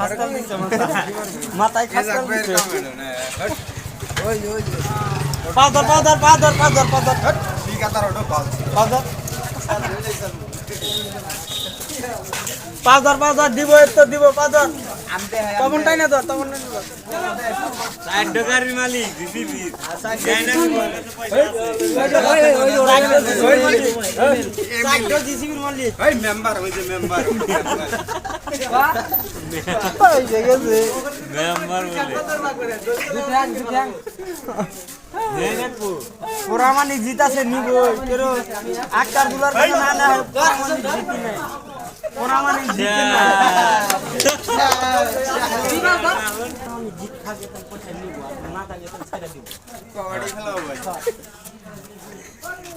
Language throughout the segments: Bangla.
খাস্তাল দিছে মাথায় খাস্তাল দিছে ওই ওই পাদর পাদর পাদর পাদর পাদর ঠিক আছে রডো পাদর পাদর পাদর দিব তো দিব পাদর তখন টাই না তো তখন সাইড ডকারি মালিক দিবি সাইড ডকারি মালিক পোড়ামানি জিতাছে নিব কেন আটটার না জিতি নাই জিত থাকে তো পয়সা না থাকে তো ছেড়ে দিব কবাডি খেলা হবে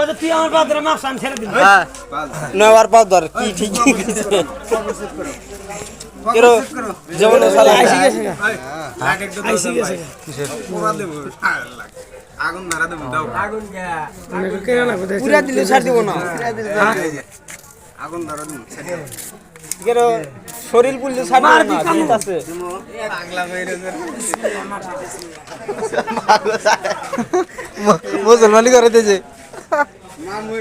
না তুই আমার বাদরে মাছ আমি ছেড়ে নেওয়ার ধর কি ঠিকই কেরো যেমন সালা আইসি গেছে আইসি গেছে পুরা দেব আগুন মারা দেব দাও আগুন পুরা দিলে ছাড় দিব না আগুন ধরা দেব কেরো শরীর পুললে ছাড় দিব না জিত আছে পাগলা মেরে মুসলমানি করে দিয়েছে মামু